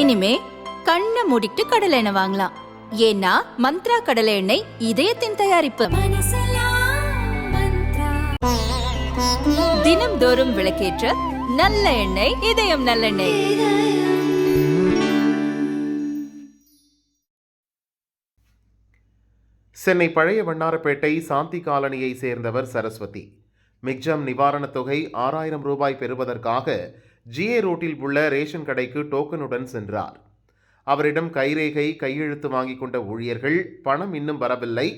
இனிமே கண்ணை மூடிட்டு கடலை எண்ணெய் வாங்கலாம். ஏன்னா மந்த்ரா கடலை எண்ணெய் இதயத்தின் தயாரிப்பு. தினம்தோறும் விளக்கேற்ற நல்ல எண்ணெய் இதயம் நல்லெண்ணெய் சென்னை பழைய வண்ணாரப்பேட்டை சாந்தி காலனியை சேர்ந்தவர் சரஸ்வதி. மிக்ஜம் நிவாரணத் தொகை ஆறாயிரம் ரூபாய் பெறுவதற்காக ஜிஏ ரோட்டில் உள்ள ரேஷன் கடைக்கு டோக்கனுடன் சென்றார். அவரிடம் கைரேகை கையெழுத்து வாங்கிக் கொண்ட ஊழியர்கள் பணம் இன்னும் வரவில்லை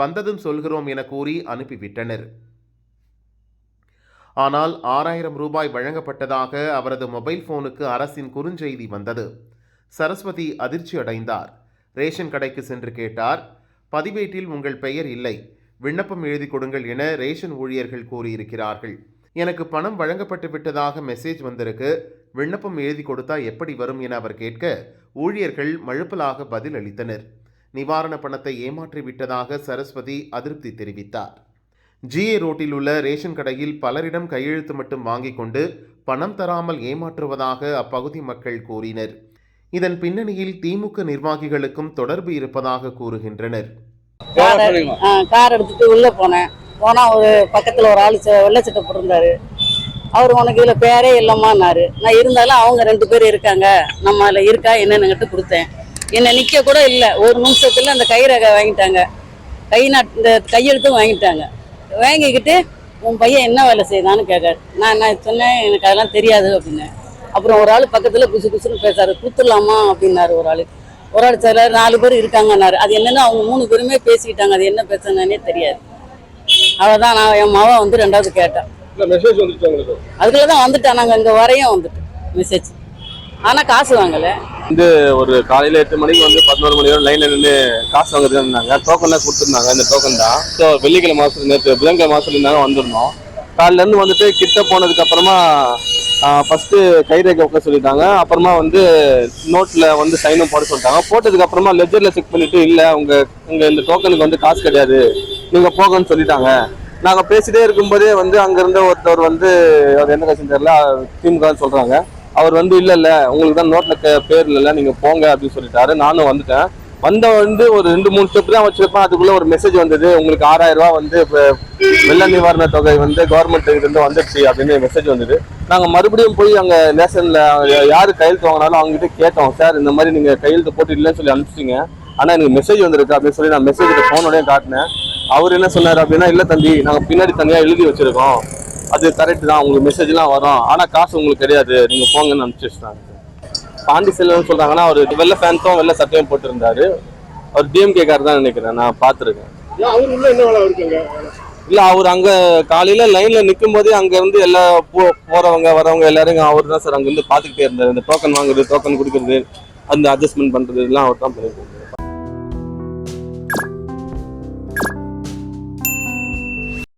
வந்ததும் சொல்கிறோம் என கூறி அனுப்பிவிட்டனர். ஆனால் ஆறாயிரம் ரூபாய் வழங்கப்பட்டதாக அவரது மொபைல் போனுக்கு அரசின் குறுஞ்செய்தி வந்தது. சரஸ்வதி அதிர்ச்சி அடைந்தார். ரேஷன் கடைக்கு சென்று கேட்டார் பதிவேட்டில் உங்கள் பெயர் இல்லை விண்ணப்பம் எழுதி கொடுங்கள் என ரேஷன் ஊழியர்கள் கூறியிருக்கிறார்கள். எனக்கு பணம் வழங்கப்பட்டு விட்டதாக மெசேஜ் வந்திருக்கு. விண்ணப்பம் எழுதி கொடுத்தா எப்படி வரும் என அவர் கேட்க ஊழியர்கள் மழுப்பலாக பதில் அளித்தனர். நிவாரண பணத்தை ஏமாற்றி விட்டதாக சரஸ்வதி அதிருப்தி தெரிவித்தார். ஜிஏ ரோட்டில் உள்ள ரேஷன் கடையில் பலரிடம் கையெழுத்து மட்டும் வாங்கிக் கொண்டு பணம் தராமல் ஏமாற்றுவதாக அப்பகுதி மக்கள் கூறினர். இதன் பின்னணியில் திமுக நிர்வாகிகளுக்கும் தொடர்பு இருப்பதாக கூறுகின்றனர். கார் கார் எடுத்துட்டு உள்ள போனேன். போனால் ஒரு பக்கத்தில் ஒரு ஆள் வெள்ளை சட்டை போட்டிருந்தாரு. அவர் உனக்கு இதில் பேரே இல்லைம்மான்னாரு. நான் இருந்தாலும் அவங்க ரெண்டு பேர் இருக்காங்க. நம்ம அதில் இருக்கா என்னன்னுகிட்டு கொடுத்தேன். என்னை நிற்க கூட இல்லை. ஒரு நிமிஷத்தில் அந்த கை ரேகை வாங்கிட்டாங்க. கை நாட் இந்த கையெழுத்தும் வாங்கிட்டாங்க. வாங்கிக்கிட்டு உன் பையன் என்ன வேலை செய்தான்னு கேட்காரு நான் நான் சொன்னேன் எனக்கு அதெல்லாம் தெரியாது அப்படின்னேன் அப்புறம் ஒரு ஆள் பக்கத்தில் குசு குசுன்னு பேசாரு. கூத்துடலாமா அப்படின்னாரு ஒரு ஆள். ஒரு ஆள் சில நாலு பேர் இருக்காங்கன்னாரு. அது என்னென்னு அவங்க மூணு பேருமே பேசிக்கிட்டாங்க. அது என்ன பேசுனானே தெரியாது. அவதான் நான் என் மவன் வந்து ரெண்டாவது கேட்டேன் இல்ல மெசேஜ் அதுக்குள்ள தான் வந்துட்டேன் நாங்கள் இங்கே வரையும் வந்துட்டு மெசேஜ் ஆனால் காசு வாங்கலை. ஒரு காலையில எட்டு மணிக்கு வந்து பதினோரு மணி வரை லைன்ல நின்று காசு வாங்குறது இருந்தாங்க டோக்கன் தான் கொடுத்துருந்தாங்க இந்த டோக்கன் தான். ஸோ வெள்ளிக்கிழமை மாசம் நேற்று புதன்கிழமை மாசம் இருந்தாங்க வந்திருந்தோம். காலையில இருந்து வந்துட்டு கிட்ட போனதுக்கு அப்புறமா ஃபர்ஸ்ட் கைரேகை வைக்க சொல்லிட்டாங்க. அப்புறமா வந்து நோட்ல வந்து சைனும் போட சொல்லிட்டாங்க. போட்டதுக்கு அப்புறமா லெஜர்ல செக் பண்ணிட்டு இல்ல உங்க உங்க இந்த டோக்கனுக்கு வந்து காசு கிடையாது. நீங்கள் போங்கன்னு சொல்லிட்டாங்க. நாங்கள் பேசிட்டே இருக்கும்போதே வந்து அங்கேருந்த ஒருத்தர் ஒருத்தவர் வந்து அவர் என்ன கட்சின்னு தெரியல திமுகன்னு சொல்கிறாங்க அவர் வந்து இல்லை இல்லை உங்களுக்கு தான் நோட்டில் பேர் இல்லைல்ல நீங்கள் போங்க அப்படின்னு சொல்லிட்டாரு. நானும் வந்துட்டேன். வந்த வந்து ஒரு ரெண்டு மூணு ஸ்டெப் தான் வச்சிருப்பேன். அதுக்குள்ள ஒரு மெசேஜ் வந்தது. உங்களுக்கு ஆறாயிரம் ரூபா வந்து இப்போ வெள்ள நிவாரண தொகை வந்து கவர்மெண்ட் இருந்து வந்துடுச்சு அப்படின்னு மெசேஜ் வந்தது. நாங்கள் மறுபடியும் போய் அங்கே நேஷனில் யார் கையெழுத்து வாங்கினாலும் அவங்ககிட்ட கேட்டோம். சார் இந்த மாதிரி நீங்கள் கையெழுத்து போட்டு இல்லைன்னு சொல்லி அனுப்பிச்சிங்க ஆனால் எனக்கு மெசேஜ் வந்திருக்கு அப்படின்னு சொல்லி நான் மெசேஜ் போனோடய காட்டினேன். அவர் என்ன சொன்னாரு அப்படின்னா இல்ல தம்பி நாங்க பின்னாடி தனியா எழுதி வச்சிருக்கோம். அது கரெக்ட் தான். உங்களுக்கு மெசேஜ்லாம் வரும். ஆனா காசு உங்களுக்கு கிடையாது. நீங்க போங்கன்னு அனுப்பிச்சு வச்சிட்டாங்க பாண்டி செல்வன் சொல்றாங்கன்னா அவர் வெள்ளை ஃபேன்ஸும் வெள்ளை சட்டையும் போட்டிருந்தாரு. அவர் டிஎம்கே கார் தான் நினைக்கிறேன். நான் பார்த்துருக்கேன். இல்ல அவர் அங்க காலையில லைன்ல நிக்கும் போதே அங்க இருந்து எல்லா போ- போறவங்க வரவங்க எல்லாரும் அவர் தான் சார் அங்க இருந்து பாத்துக்கிட்டே இருந்தாரு. இந்த டோக்கன் வாங்குறது டோக்கன் கொடுக்கறது அந்த அட்ஜஸ்ட்மெண்ட் பண்றது எல்லாம் அவர் தான் பண்ணிட்டு இருந்தாரு